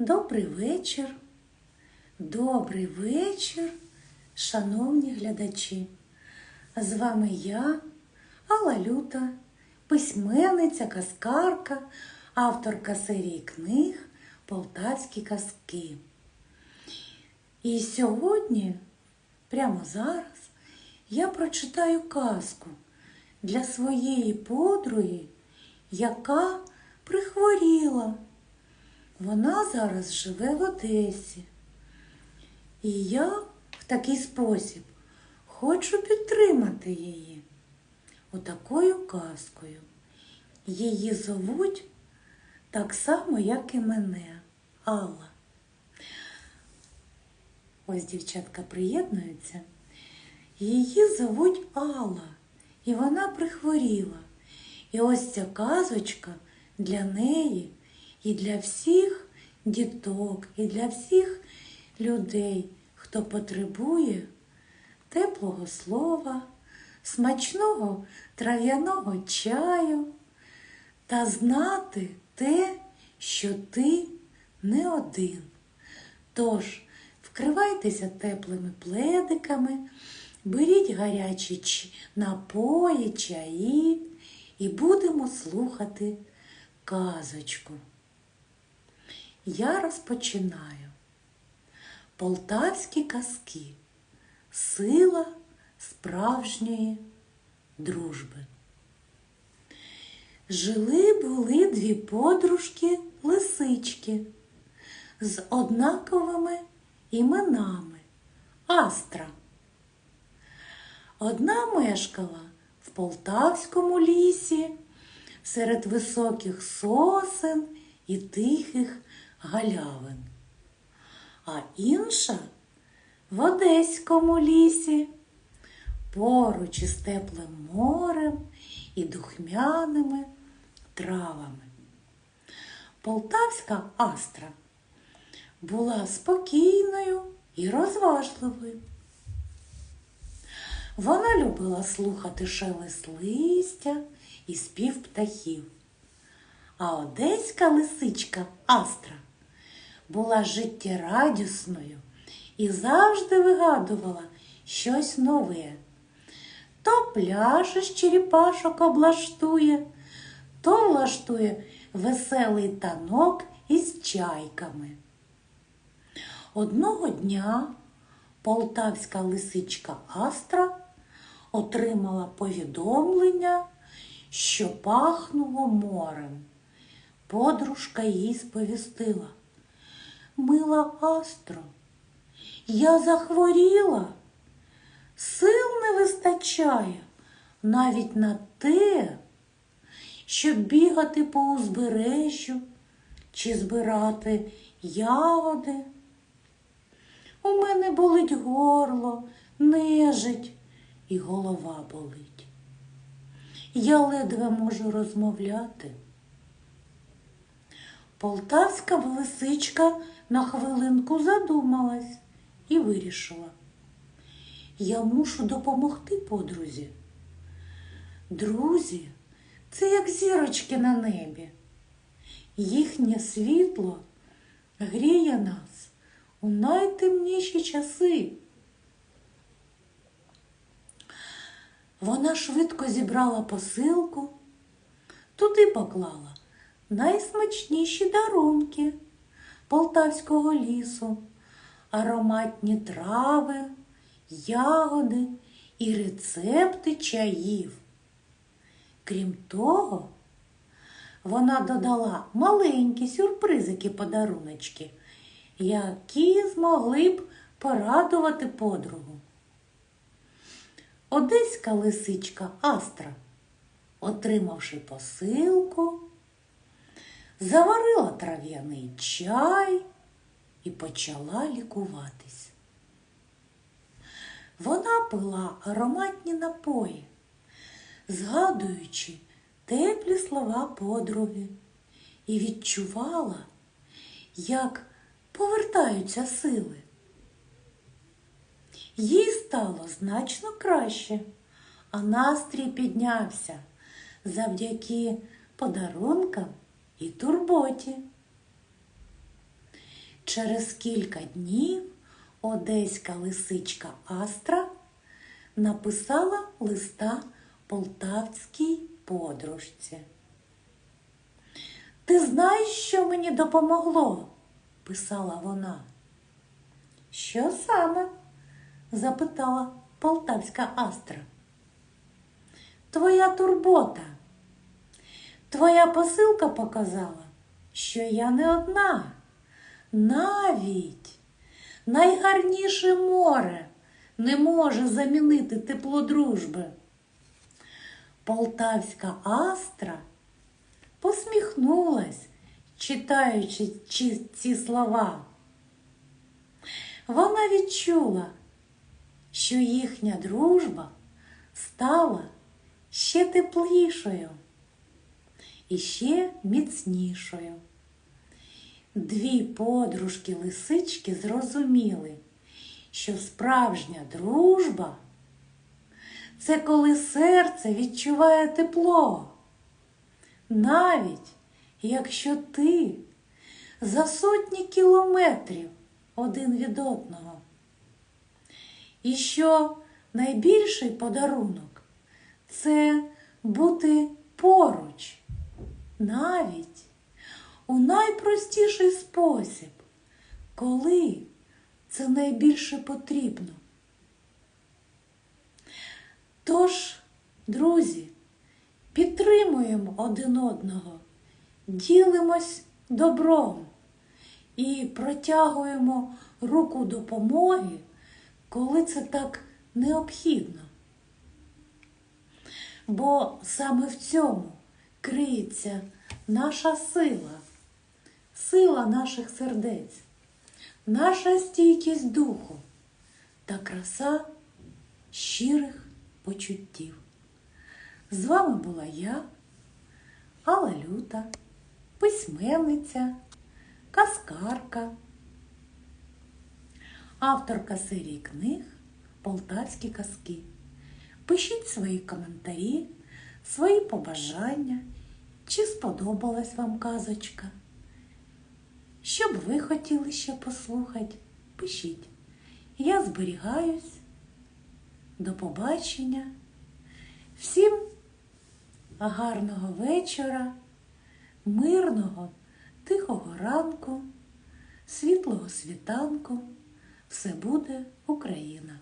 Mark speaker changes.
Speaker 1: Добрий вечір. Добрий вечір, шановні глядачі. З вами я, Алла Люта, письменниця, казкарка, авторка серії книг Полтавські казки. І сьогодні, прямо зараз, я прочитаю казку для своєї подруги, яка прихворіла. Вона зараз живе в Одесі. І я в такий спосіб хочу підтримати її отакою казкою. Її зовуть так само, як і мене, Алла. Ось дівчатка приєднуються. Її зовуть Алла, і вона прихворіла. І ось ця казочка для неї і для всіх діток, і для всіх людей, хто потребує теплого слова, смачного трав'яного чаю та знати те, що ти не один. Тож, вкривайтеся теплими пледиками, беріть гарячі напої, чаї і будемо слухати казочку. Я розпочинаю. Полтавські казки. Сила справжньої дружби. Жили були дві подружки лисички з однаковими іменами Астра. Одна мешкала в Полтавському лісі серед високих сосен і тихих галявин, а інша в Одеському лісі, поруч із теплим морем і духмяними травами. Полтавська астра була спокійною і розважливою. Вона любила слухати шелест листя і спів птахів. А одеська лисичка Астра була життєрадісною і завжди вигадувала щось нове. То пляж із черепашок облаштує, то влаштує веселий танок із чайками. Одного дня полтавська лисичка Астра отримала повідомлення, що пахнуло морем. Подружка їй сповістила. Мила Астро, я захворіла, сил не вистачає навіть на те, щоб бігати по узбережжю чи збирати ягоди. У мене болить горло, нежить і голова болить. Я ледве можу розмовляти. Полтавська лисичка на хвилинку задумалась і вирішила. Я мушу допомогти подрузі. Друзі, це як зірочки на небі. Їхнє світло гріє нас у найтемніші часи. Вона швидко зібрала посилку, туди поклала найсмачніші дарунки полтавського лісу, ароматні трави, ягоди і рецепти чаїв. Крім того, вона додала маленькі сюрпризики подаруночки, які змогли б порадувати подругу. Одеська лисичка Астра, отримавши посилку, заварила трав'яний чай і почала лікуватись. Вона пила ароматні напої, згадуючи теплі слова подруги, і відчувала, як повертаються сили. Їй стало значно краще, а настрій піднявся завдяки подарункам і турботі. Через кілька днів одеська лисичка Астра написала листа полтавській подружці. Ти знаєш, що мені допомогло? писала вона. Що саме? запитала полтавська Астра. Твоя турбота. Твоя посилка показала, що я не одна. Навіть найгарніше море не може замінити тепло дружби. Полтавська Астра посміхнулась, читаючи ці- слова. Вона відчула, що їхня дружба стала ще теплішою і ще міцнішою. Дві подружки лисички зрозуміли, що справжня дружба це коли серце відчуває тепло, навіть якщо ти за сотні кілометрів один від одного. І що найбільший подарунок це бути навіть у найпростіший спосіб, коли це найбільше потрібно. Тож, друзі, підтримуємо один одного, ділимось добром і протягуємо руку допомоги, коли це так необхідно. Бо саме в цьому криється наша сила, сила наших сердець, наша стійкість духу та краса щирих почуттів. З вами була я, Алла Люта, письменниця, казкарка, авторка серії книг Полтавські казки. Пишіть свої коментарі, свої побажання, чи сподобалась вам казочка. Що б ви хотіли ще послухати, пишіть. Я зберігаюсь. До побачення. Всім гарного вечора, мирного, тихого ранку, світлого світанку. Все буде Україна!